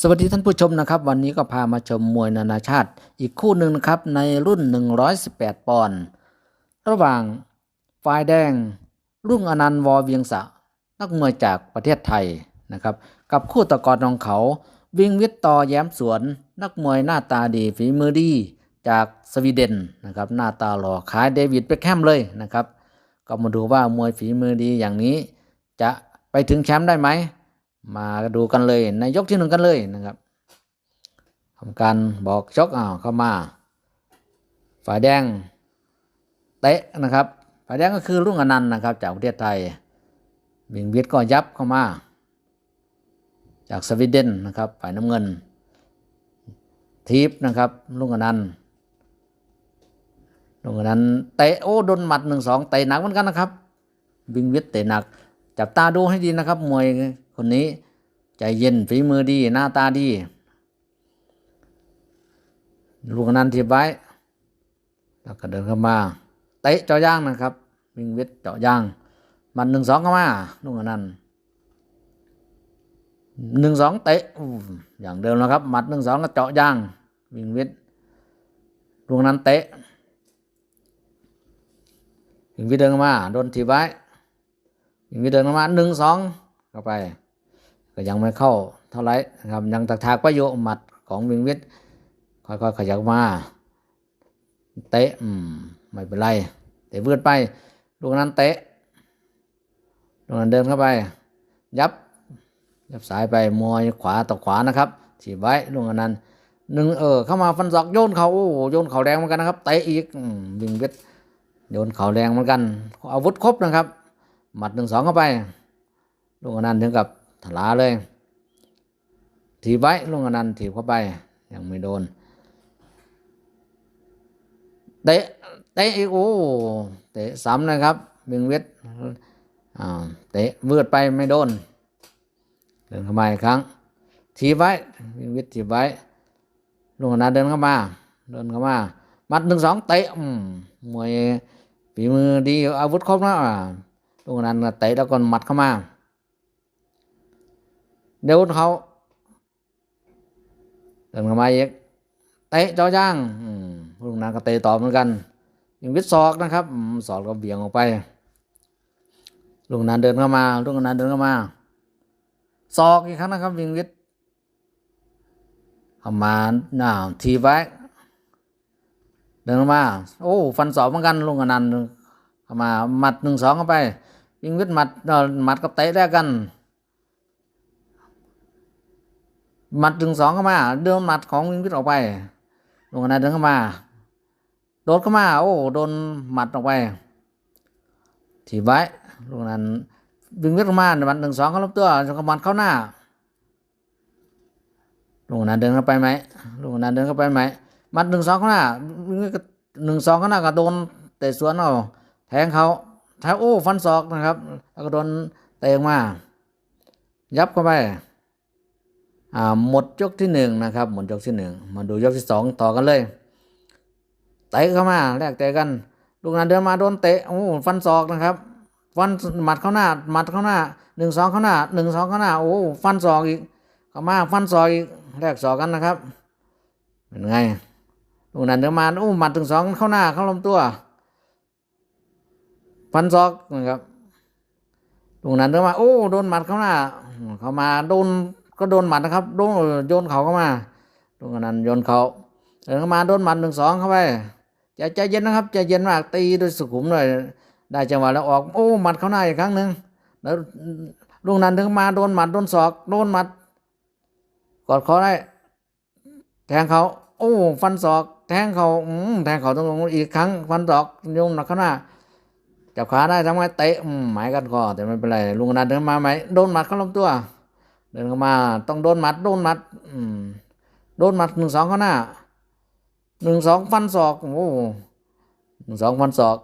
สวัสดีท่านผู้ชมนะครับ วันนี้ก็พามาชมมวยนานาชาติ อีกคู่หนึ่งนะครับในรุ่น 118 ปอนด์ระหว่างฝ่ายแดง รุ่งอนันต์วอเวียงสะ นักมวยจากประเทศไทยนะครับ กับคู่ตะกอนของเขา วิงวิทย์ต่อแย้มสวน นักมวยหน้าตาดีฝีมือดีจากสวีเดนนะครับ หน้าตาหล่อคล้ายเดวิดเบคแฮมเลยนะครับ ก็มาดูว่ามวยฝีมือดีอย่างนี้ จะไปถึงแชมป์ได้ไหม มาดูกันเลยในยกที่หนึ่งกันเลยนะครับทำการบอกชกอ้าวเข้ามา ฝ่ายแดงเตะนะครับ ฝ่ายแดงก็คือรุ่งอนันต์นะครับ จากประเทศไทยบิงวิทย์ก็ยับเข้ามา จากสวีเดนนะครับ ฝ่ายน้ำเงิน ทีปนะครับรุ่งอนันต์รุ่งอนันต์เตะโอ้โดนหมัดหนึ่งสองเตะหนักเหมือนกันนะครับบิงวิทย์เตะหนัก จับตาดูให้ดีนะครับมวยคนนี้ใจเย็นฝีมือดี หน้าตาดี ลูกนันทีบไว้แล้วก็เดินเข้ามาเตะเจาะย่างนะครับ วิงเวทเจาะย่าง มันหนึ่งสองเข้ามาลูกนันหนึ่งสองเตะอย่างเดิมแล้วครับหมัดหนึ่งสองก็เจาะย่าง วิงเวทลูกนันเตะวิงวิทเดินเข้ามาโดนทีบไว้ยิงวิเดินมาหนึ่งสองเข้าไป ก็ยังไม่เข้าเท่าไรนะครับยังตักทากประโยชน์หมัดของวิงวิทย์ค่อยๆขยับมา เตะอืมไม่เป็นไรเตะเบืดไปลูกนั้นเตะลูกนั้นเดินเข้าไป ยับยับสายไปมวยขวาต่อขวานะครับถีบไว้ลูกนั้นหนึ่งเออเข้ามาฟันศอกโยนเขาโอ้โยนเขาแรงเหมือนกันนะครับเตะอีกอืมวิงวิทย์โยนเขาแรงเหมือนกันอาวุธครบนะครับ หมัดหนึ่งสองเข้าไปลุงนั้นถึงกับ ถลาเลยถีบไว้ลุงอนันต์ถีบเข้าไป ยังไม่โดนเตะเตะอีกโอ้เตะซ้ำนะครับบิงเวทเตะเวืดไปไม่โดนเดินเข้ามาอีกครั้งถีบไว้บิงเวทถีบไว้ลุงอนันต์เดินเข้ามา เดินเข้ามามัดหนึ่งสองเตะมวยฝีมือดีอาวุธครบนะอ่าลูกนั้นเตะแล้วก็มัดเข้ามา เดี๋ยวเขาเดินเข้ามาอีกเตะเจ้าย่างลูกนั้นก็เตะตอบเหมือนกันยิงวิทย์ศอกนะครับศอกก็เบี่ยงออกไปลูกนั้นเดินเข้ามาลูกนั้นเดินเข้ามาศอกอีกครั้งนะครับวิงวิทย์เข้ามาหน้าทีไว้เดินเข้ามา โอ้ฟันศอกเหมือนกันลุงนันเข้ามาหมัดหนึ่งสองเข้าไปยิงวิทย์หมัดหมัดกับเตะแลกกัน หมัดถึงสองเข้ามา เดินหมัดของวิงวิทออกไปลงกันนเดินเข้ามา โดดเข้ามา โอ้โดนหมัดออกไปถีบไว้ลงนั้นวิงวิทเข้ามาหมัดหนึ่งสองเขาลบตัวจนกระมัดเข้าหน้าลงนั้นเดินเข้าไปไหมลงนั้นเดินเข้าไปไหมหมัดหนึ่งสองเข้าหน้าวิงวิทหนึ่งสองเข้าหน้าก็โดนเตะสวนเอาแทงเขาแทงโอ้ฟันศอกนะครับแล้วก็โดนเตะมา ยับเข้าไป หมดยกที่หนึ่งนะครับหมดยกที่หนึ่งมาดูยกที่สองต่อกันเลยเตะเข้ามาแลกเตะกัน ลูกนั้นเดินมาโดนเตะโอ้ฟันศอกนะครับ ฟันหมัดเข้าหน้าหมัดเข้าหน้าหนึ่งสองเข้าหน้าหนึ่งสองเข้าหน้าโอ้ฟันศอกอีกเข้ามาฟันศอกอีกแลกศอกกันนะครับเป็นไงลูกนั้นเดินมาโอ้หมัดถึงสองเข้าหน้าเข้าลำตัว ฟันซอกนะครับตรงนั้นเดินมาโอ้โดนหมัดเข้าหน้าเข้ามาโดน ก็โดนหมัดนะครับโดนโยนเขาเข้ามาตรงนั้นโยนเขาเดินเข้ามาโดนหมัดหนึ่งสองเข้าไปใจใจเย็นนะครับใจเย็นมากตีด้วยสุขุมหน่อยได้จังหวะแล้วออกโอ้หมัดเข้าหน้าอีกครั้งหนึ่งแล้วลุงนั้นถึงมาโดนหมัดโดนศอกโดนหมัดกอดคอได้แทงเขาโอ้ฟันศอก แทงเขาอืมแทงเขาตรงอีกครั้งฟันศอกโยนหนักเข้าหน้าจับขาได้ทำไงเตะหมายกันคอแต่ไม่เป็นไรลุงนันเดินมาไหมโดนหมัดเข้าลำตัว เดินเข้ามา ต้องโดนหมัดโดนหมัด อืม โดนหมัดหนึ่งสองข้าหน้าหนึ่งสองฟันศอกโอ้หนึ่งสองฟันศอก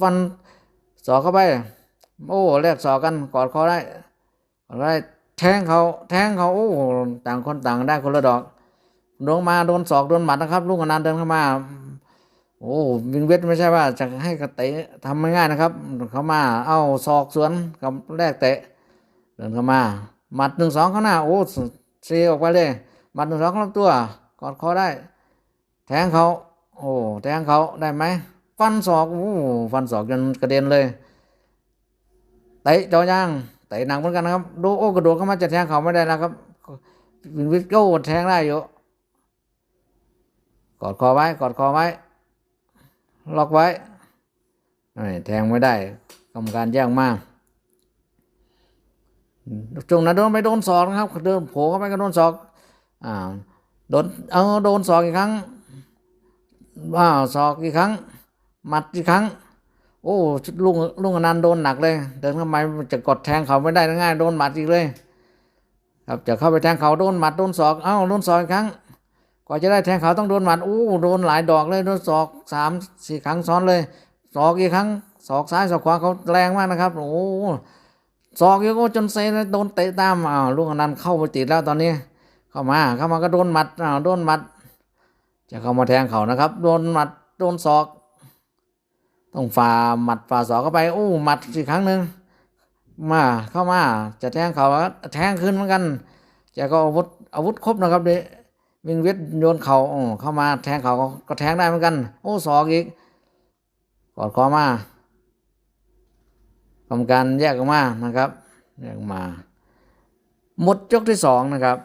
ฟันศอกเข้าไป โอ้แลกศอกกันกอดคอได้กอดได้แทงเขาแทงเขาโอ้ต่างคนต่างได้คนละดอกลงมาโดนศอกโดนหมัดนะครับลุงนันเดินเข้ามา โอ้วิงเวทไม่ใช่ว่าจะให้กระเตะทำไม่ง่ายนะครับ เข้ามา เอาศอกสวนกับแรกเตะ เดินเข้ามา หมัดหนึ่งสองข้างหน้าโอ้เซออกไปเลยหมัดหนึ่งสองลำตัวกอดคอได้ แทงเขาโอ้แทงเขาได้ไหมฟันศอกโอ้ฟันศอกจนกระเด็นเลยเตะจอย่างเตะหนักเหมือนกันนะครับดูโอ้กระโดดเข้ามาจะแทงเขาไม่ได้นะครับวินวิทย์ก็แทงได้อยู่กอดคอไว้กอดคอไว้ล็อกไว้ไม่แทงไม่ได้กรรมการแย่งมาก จงนั้นโดนไปโดนศอกนะครับเดินโผล่เข้าไปก็โดนศอกอ่าโดนเอาโดนศอกอีกครั้งว้าวศอกอีกครั้งหมัดอีกครั้ง โอ้ลุงลุงอนันต์โดนหนักเลย เดินเข้ามาจะกดแทงเขาไม่ได้ง่ายโดนหมัดอีกเลย ครับจะเข้าไปแทงเขาโดนหมัดโดนศอกเอ้าโดนศอกอีกครั้งกว่าจะได้แทงเขาต้องโดนหมัดอู้โดนหลายดอกเลยโดนศอกสามสี่ครั้งซ้อนเลยศอกอีกครั้งศอกซ้ายศอกขวาเขาแรงมากนะครับโอ้ ศอกเยอะก็จนเซเลยโดนเตะตามอ้าวลุงอนันต์เข้าไปติดแล้วตอนนี้ เข้ามาเข้ามาก็โดนหมัดอ้าวโดนหมัด จะเข้ามาแทงเขานะครับ โดนหมัดโดนศอก ต้องฝ่าหมัดฝ่าศอกเข้าไปอู้หมัดอีกครั้งหนึ่งมาเข้ามาจะแทงเขาแทงขึ้นเหมือนกัน จะก็อาวุธอาวุธครบนะครับเดวิงเวทโยนเขาเข้ามาแทงเขาก็แทงได้เหมือนกัน โอ้ศอกอีกกอดคอมา กรรมการแยกออกมานะครับ แยกออกมา หมดยกที่สองนะครับ